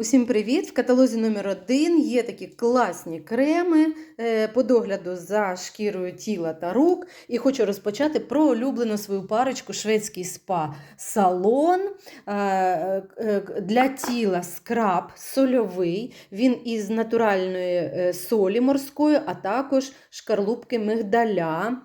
Усім привіт! В каталозі номер 1 є такі класні креми е, по догляду за шкірою тіла та рук. І хочу розпочати про улюблену свою парочку шведський спа салон е, е, для тіла скраб сольовий. Він із натуральної солі морської, а також шкарлупки мигдаля.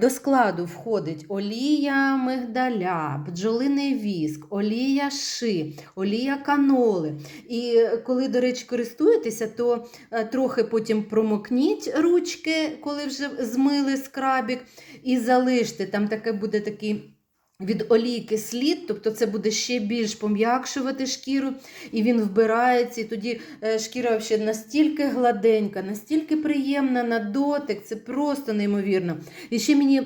До складу входить олія мигдаля, бджолиний віск, олія ши, олія каноли. І коли, до речі, користуєтеся, то е, трохи потім промокніть ручки, коли вже змили скрабік, і залиште. Там таке буде такий. Від олійки слід, тобто це буде ще більш пом'якшувати шкіру, і він вбирається, і тоді е, шкіра взагалі настільки гладенька, настільки приємна на дотик, це просто неймовірно. І ще мені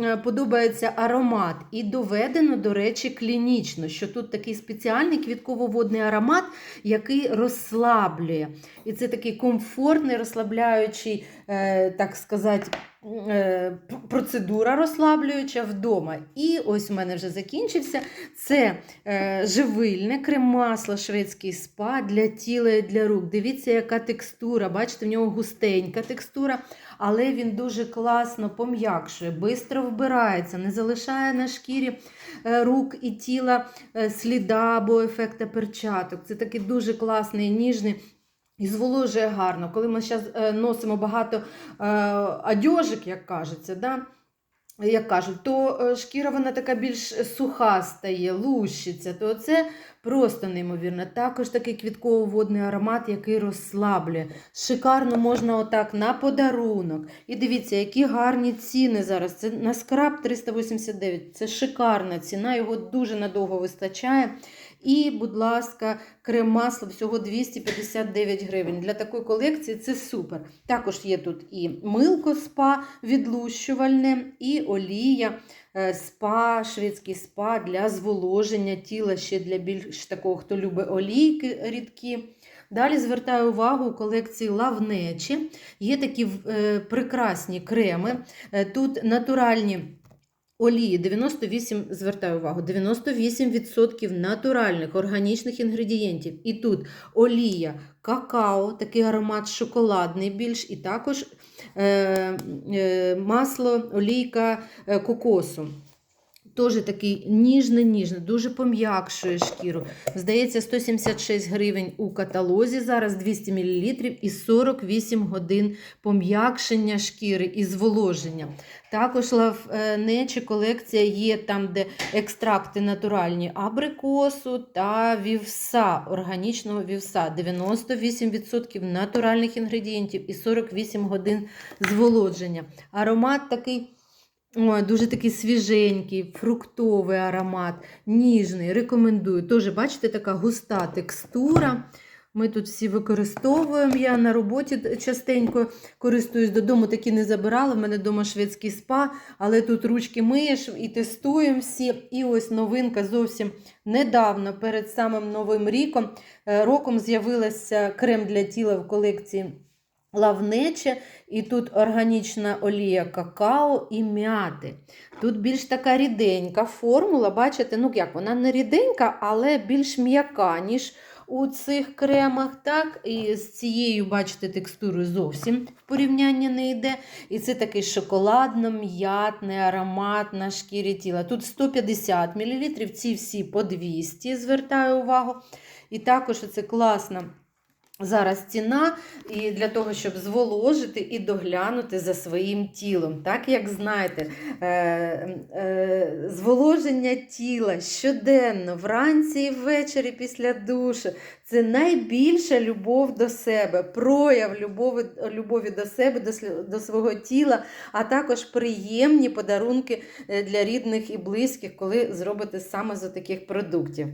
е, подобається аромат, і доведено, до речі, клінічно, що тут такий спеціальний квітково-водний аромат, який розслаблює. І це такий комфортний, розслабляючий, е, так сказати, процедура розслаблююча вдома. І ось у мене вже закінчився. Це е, живильне крем-масло шведський спа для тіла і для рук. Дивіться, яка текстура. Бачите, в нього густенька текстура, але він дуже класно пом'якшує, швидко вбирається, не залишає на шкірі е, рук і тіла е, сліда або ефекта перчаток. Це такий дуже класний, ніжний. І зволожує гарно. Коли ми зараз носимо багато е, одежик, як кажеться, да? Як кажуть, то е, шкіра вона така більш суха стає, лущиться, то це просто неймовірно. Також такий квітково-водний аромат, який розслаблює. Шикарно можна отак на подарунок. І дивіться, які гарні ціни зараз. Це на скраб 389. Це шикарна ціна, його дуже надовго вистачає. І, будь ласка, крем масло всього 259 гривень. Для такої колекції це супер. Також є тут і милко спа відлущувальне, і олія е, спа, шведський спа для зволоження тіла, ще для більш такого, хто любить олійки рідкі. Далі звертаю увагу у колекції лавнечі. Є такі е, прекрасні креми. Е, тут натуральні. Олії 98, звертаю увагу, 98% натуральних органічних інгредієнтів. І тут олія, какао, такий аромат шоколадний більш, і також е, е, масло, олійка е, кокосу. Теж такий ніжний-ніжний, дуже пом'якшує шкіру. Здається, 176 гривень у каталозі, зараз 200 мл і 48 годин пом'якшення шкіри і зволоження. Також лавнечі колекція є там, де екстракти натуральні абрикосу та вівса, органічного вівса. 98% натуральних інгредієнтів і 48 годин зволодження. Аромат такий. Ой, дуже такий свіженький, фруктовий аромат, ніжний. Рекомендую. Теж, бачите, така густа текстура. Ми тут всі використовуємо. Я на роботі частенько користуюсь додому, такі не забирала. В мене вдома шведський спа, але тут ручки миєш і тестуємо всі. І ось новинка зовсім недавно, перед самим новим ріком, е, роком з'явилася крем для тіла в колекції. Лавнече, і тут органічна олія какао і м'яти. Тут більш така ріденька формула, бачите, ну як вона не ріденька, але більш м'яка, ніж у цих кремах. так, І з цією, бачите, текстурою зовсім в порівнянні не йде. І це такий шоколадно-м'ятний аромат на шкірі тіла. Тут 150 мл, ці всі по 200, звертаю увагу. І також це класно. Зараз ціна і для того, щоб зволожити і доглянути за своїм тілом. Так як знаєте, е, е, зволоження тіла щоденно, вранці і ввечері після душу це найбільша любов до себе, прояв любові, любові до себе, до, до свого тіла, а також приємні подарунки для рідних і близьких, коли зробите саме з таких продуктів.